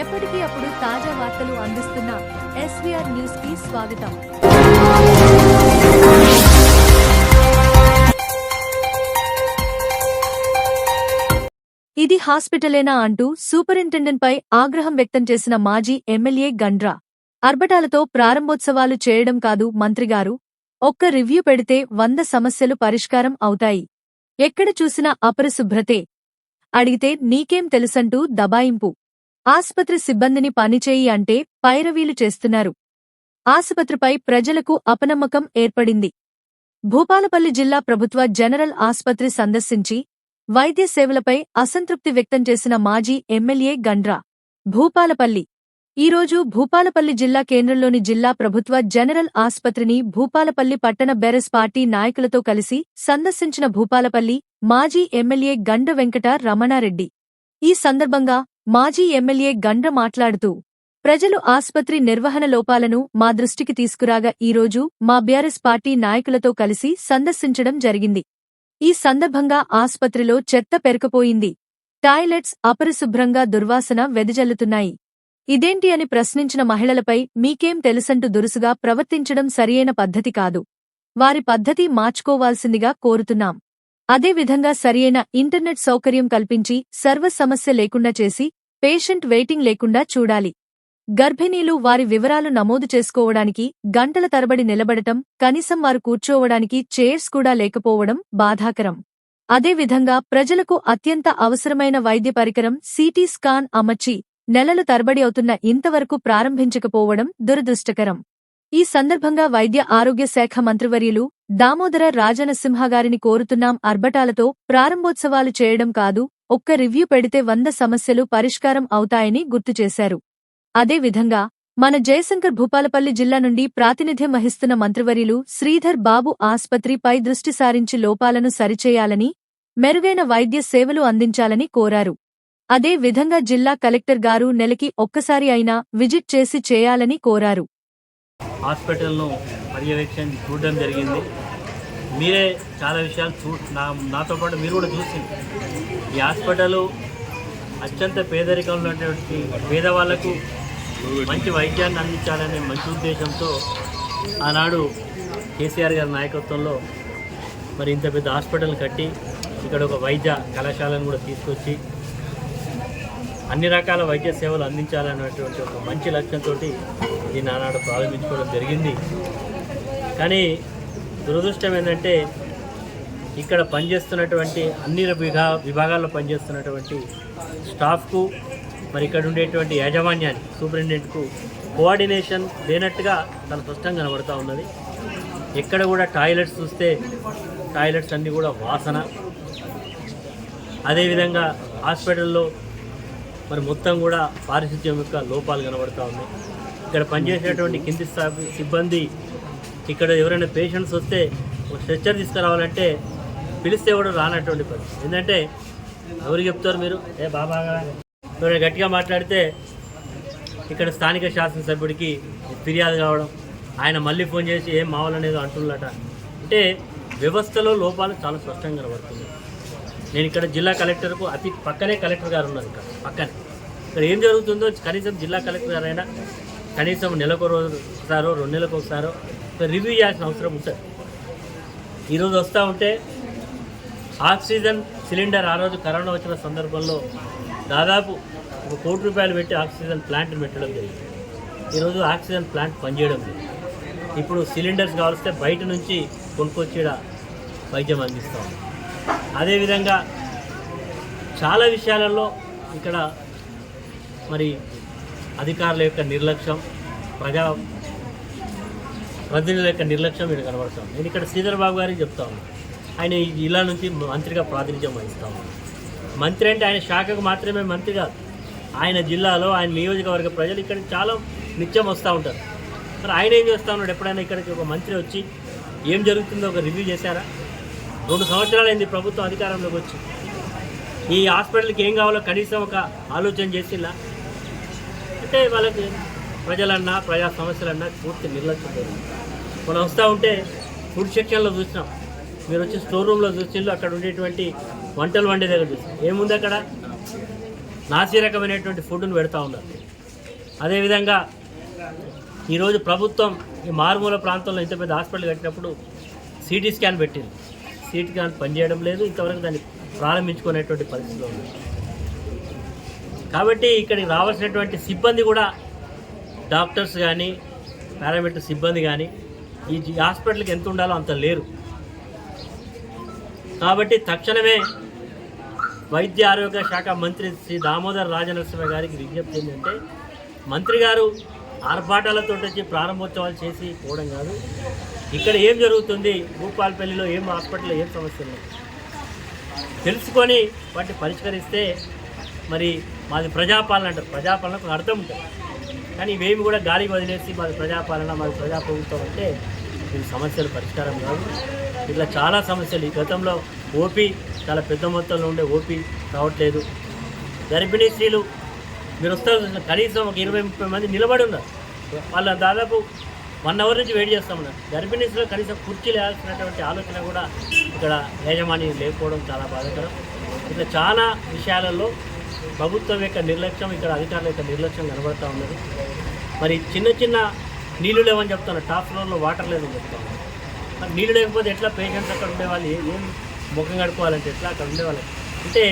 ఎప్పటికీ అప్పుడు తాజా వార్తలు అందిస్తున్న ఎస్వీఆర్ న్యూస్కి స్వాగతం. ఇది హాస్పిటలేనా అంటూ సూపరింటెండెంట్ పై ఆగ్రహం వ్యక్తం చేసిన మాజీ ఎమ్మెల్యే గండ్రా. అర్బటాలతో ప్రారంభోత్సవాలు చేయడం కాదు మంత్రిగారు ఒక్క రివ్యూ పెడితే వంద సమస్యలు పరిష్కారం అవుతాయి. ఎక్కడ చూసినా అపరిశుభ్రతే. అడిగితే నీకేం తెలుసంటూ దబాయింపు. ఆసుపత్రి సిబ్బందిని పనిచేయి అంటే పైరవీలు చేస్తున్నారు. ఆసుపత్రిపై ప్రజలకు అపనమ్మకం ఏర్పడింది. భూపాలపల్లి జిల్లా ప్రభుత్వ జనరల్ ఆసుపత్రి సందర్శించి వైద్య సేవలపై అసంతృప్తి వ్యక్తం చేసిన మాజీ ఎమ్మెల్యే గండ్రా భూపాలపల్లి. ఈరోజు భూపాలపల్లి జిల్లా కేంద్రంలోని జిల్లా ప్రభుత్వ జనరల్ ఆసుపత్రిని భూపాలపల్లి పట్టణ బెరస్ పార్టీ నాయకులతో కలిసి సందర్శించిన భూపాలపల్లి మాజీ ఎమ్మెల్యే గండ వెంకట రమణారెడ్డి. ఈ సందర్భంగా మాజీ ఎమ్మెల్యే గండ్ర మాట్లాడుతూ ప్రజలు ఆసుపత్రి నిర్వహణ లోపాలను మా దృష్టికి తీసుకురాగా ఈరోజు మా బీఆర్ఎస్ పార్టీ నాయకులతో కలిసి సందర్శించడం జరిగింది. ఈ సందర్భంగా ఆసుపత్రిలో చెత్త పెరకపోయింది టాయిలెట్స్ అపరిశుభ్రంగా దుర్వాసన వెదజల్లుతున్నాయి. ఇదేంటి అని ప్రశ్నించిన మహిళలపై మీకేం తెలుసంటూ దురుసుగా ప్రవర్తించడం సరియైన పద్ధతి కాదు. వారి పద్ధతి మార్చుకోవాల్సిందిగా కోరుతున్నాం. అదేవిధంగా సరియైన ఇంటర్నెట్ సౌకర్యం కల్పించి సర్వ సమస్య లేకుండా చేసి పేషెంట్ వెయిటింగ్ లేకుండా చూడాలి. గర్భిణీలు వారి వివరాలు నమోదు చేసుకోవడానికి గంటల తరబడి నిలబడటం కనీసం వారు కూర్చోవడానికి చైర్స్ కూడా లేకపోవడం బాధాకరం. అదేవిధంగా ప్రజలకు అత్యంత అవసరమైన వైద్య పరికరం సిటీ స్కాన్ అమర్చి నెలలు తరబడి అవుతున్న ఇంతవరకు ప్రారంభించకపోవడం దురదృష్టకరం. ఈ సందర్భంగా వైద్య ఆరోగ్య శాఖ మంత్రివర్యులు దామోదర రాజనసింహగారిని కోరుతున్నాం. అర్భటాలతో ప్రారంభోత్సవాలు చేయడం కాదు ఒక్క రివ్యూ పెడితే వంద సమస్యలు పరిష్కారం అవుతాయని గుర్తుచేశారు అదేవిధంగా మన జయశంకర్ భూపాలపల్లి జిల్లా నుండి ప్రాతినిధ్యం వహిస్తున్న మంత్రివర్యులు శ్రీధర్ బాబు ఆస్పత్రిపై దృష్టి సారించి లోపాలను సరిచేయాలని మెరుగైన వైద్య సేవలు అందించాలని కోరారు. అదే విధంగా జిల్లా కలెక్టర్ గారు నెలకి ఒక్కసారి అయినా విజిట్ చేసి చేయాలని కోరారు. హాస్పిటల్ను పర్యవేక్షణ చూడడం జరిగింది. మీరే చాలా విషయాలు చూ నా నాతో పాటు మీరు కూడా చూసింది ఈ హాస్పిటల్ అత్యంత పేదరికంలో ఉన్నటువంటి పేదవాళ్ళకు మంచి వైద్యాన్ని అందించాలనే మంచి ఉద్దేశంతో ఆనాడు కేసీఆర్ గారి నాయకత్వంలో మరి ఇంత పెద్ద హాస్పిటల్ కట్టి ఇక్కడ ఒక వైద్య కళాశాలను కూడా తీసుకొచ్చి అన్ని రకాల వైద్య సేవలు అందించాలనేటువంటి ఒక మంచి లక్ష్యంతో దీన్ని ఆనాడు ప్రారంభించుకోవడం జరిగింది. కానీ దురదృష్టం ఏంటంటే ఇక్కడ పనిచేస్తున్నటువంటి అన్ని విభా విభాగాల్లో పనిచేస్తున్నటువంటి స్టాఫ్కు మరి ఇక్కడ ఉండేటువంటి యాజమాన్యానికి సూపరింటెండెంట్కు కోఆర్డినేషన్ లేనట్టుగా తన స్పష్టంగా కనబడుతూ ఉన్నది. ఎక్కడ కూడా టాయిలెట్స్ చూస్తే టాయిలెట్స్ అన్నీ కూడా వాసన. అదేవిధంగా హాస్పిటల్లో మరి మొత్తం కూడా పారిశుద్ధ్యం యొక్క లోపాలు కనబడుతూ ఉన్నాయి. ఇక్కడ పనిచేసేటువంటి కింది స్థాయి సిబ్బంది ఇక్కడ ఎవరైనా పేషెంట్స్ వస్తే ఒక స్ట్రెచ్చర్ తీసుకురావాలంటే పిలిస్తే కూడా రానటువంటి పరిస్థితి. ఎందుకంటే ఎవరు చెప్తారు మీరు? ఏ బాబా ఎవరైనా గట్టిగా మాట్లాడితే ఇక్కడ స్థానిక శాసనసభ్యుడికి ఫిర్యాదు కావడం ఆయన మళ్ళీ ఫోన్ చేసి ఏం మావాలనేది అంటున్నట అంటే వ్యవస్థలో లోపాలు చాలా స్పష్టంగా కనబడుతుంది నేను ఇక్కడ జిల్లా కలెక్టర్కు అతి పక్కనే కలెక్టర్ గారు ఉన్నారు ఇక్కడ పక్కనే. ఇక్కడ ఏం జరుగుతుందో కనీసం జిల్లా కలెక్టర్ గారైనా కనీసం నెలకు రోజు ఒకసారో రెండు నెలలకు ఒకసారో రివ్యూ చేయాల్సిన అవసరం ఉంటుంది ఈరోజు వస్తూ ఉంటే ఆక్సిజన్ సిలిండర్ ఆ రోజు కరోనా వచ్చిన సందర్భంలో దాదాపు ఒక కోటి రూపాయలు పెట్టి ఆక్సిజన్ ప్లాంట్ పెట్టడం జరిగింది. ఈరోజు ఆక్సిజన్ ప్లాంట్ పనిచేయడం లేదు. ఇప్పుడు సిలిండర్స్ కావలిస్తే బయట నుంచి కొనుక్కొచ్చి వైద్యం అందిస్తాం అదేవిధంగా చాలా విషయాలలో ఇక్కడ మరి అధికారుల యొక్క నిర్లక్ష్యం ప్రజా ప్రజల యొక్క నిర్లక్ష్యం ఇక్కడ కనబడుతుంది నేను ఇక్కడ శ్రీధర్ బాబు గారికి చెప్తా ఉన్నాను ఆయన ఈ జిల్లా నుంచి మంత్రిగా ప్రాతినిధ్యం వహిస్తా ఉన్నాను మంత్రి అంటే ఆయన శాఖకు మాత్రమే మంత్రి కాదు. ఆయన జిల్లాలో ఆయన నియోజకవర్గ ప్రజలు ఇక్కడ చాలా నిత్యం వస్తూ ఉంటారు. మరి ఆయన ఏం చేస్తూ ఉన్నాడు? ఎప్పుడైనా ఇక్కడికి ఒక మంత్రి వచ్చి ఏం జరుగుతుందో ఒక రివ్యూ చేశారా? రెండు సంవత్సరాలైంది ప్రభుత్వం అధికారంలోకి వచ్చి. ఈ హాస్పిటల్కి ఏం కావాలో కనీసం ఒక ఆలోచన చేసిలా? అంటే వాళ్ళకి ప్రజలన్నా ప్రజా సమస్యలన్నా పూర్తి నిర్లక్ష్యం మనం వస్తూ ఉంటే ఫుడ్ సెక్షన్లో చూసినాం. మీరు వచ్చి స్టోర్ రూమ్లో చూసిండ్రు అక్కడ ఉండేటువంటి వంటలు వండే దగ్గర చూసినాం ఏముంది అక్కడ? నాసి రకమైనటువంటి ఫుడ్ను పెడతా ఉన్నారు. అదేవిధంగా ఈరోజు ప్రభుత్వం ఈ మారుమూల ప్రాంతంలో ఇంత పెద్ద హాస్పిటల్ కట్టినప్పుడు సిటీ స్కాన్ పెట్టింది. సిటీ స్కాన్ పనిచేయడం లేదు. ఇంతవరకు దాన్ని ప్రారంభించుకునేటువంటి పరిస్థితిలో ఉంది కాబట్టి ఇక్కడికి రావాల్సినటువంటి సిబ్బంది కూడా డాక్టర్స్ కానీ పారామెడికల్ సిబ్బంది కానీ ఈ హాస్పిటల్కి ఎంత ఉండాలో అంత లేరు. కాబట్టి తక్షణమే వైద్య ఆరోగ్య శాఖ మంత్రి శ్రీ దామోదర్ రాజనరసింహ గారికి విజ్ఞప్తి ఏంటంటే మంత్రి గారు ఆర్భాటాలతో వచ్చి ప్రారంభోత్సవాలు చేసి పోవడం కాదు. ఇక్కడ ఏం జరుగుతుంది? భూపాలపల్లిలో ఏం హాస్పిటల్లో ఏం సమస్యలు తెలుసుకొని వాటిని పరిష్కరిస్తే మరి మాది ప్రజాపాలన అంటారు. ప్రజాపాలనకు ఒక అర్థం ఉంటుంది. కానీ ఇవేమి కూడా గాలికి వదిలేసి మాది ప్రజాపాలన మాది ప్రజాప్రభుత్వం అంటే ఇది సమస్యలు పరిష్కారం కాదు ఇట్లా చాలా సమస్యలు. ఈ గతంలో ఓపీ చాలా పెద్ద మొత్తంలో ఉండే ఓపీ రావట్లేదు. గర్భిణీ స్త్రీలు మీరు వస్తారు కనీసం ఒక ఇరవై ముప్పై మంది నిలబడి ఉన్నారు. వాళ్ళ దాదాపు వన్ అవర్ నుంచి వెయిట్ చేస్తామన్నారు గర్భిణీ స్త్రీలు కనీసం కుర్చీలు వేయాల్సినటువంటి ఆలోచన కూడా ఇక్కడ యాజమాన్యం లేకపోవడం చాలా బాధాకరం. ఇట్లా చాలా విషయాలలో ప్రభుత్వం యొక్క నిర్లక్ష్యం ఇక్కడ అధికారుల యొక్క నిర్లక్ష్యం కనబడతా ఉన్నది. మరి చిన్న చిన్న నీళ్ళు లేవని చెప్తున్నారు టాప్ ఫ్లోర్లో వాటర్ లేదని చెప్తాను మరి నీళ్ళు లేకపోతే ఎట్లా పేషెంట్స్ అక్కడ ఉండేవాళ్ళు ఏం ముఖం కడుక్కోవాలంటే ఎట్లా అక్కడ ఉండేవాళ్ళు అంటే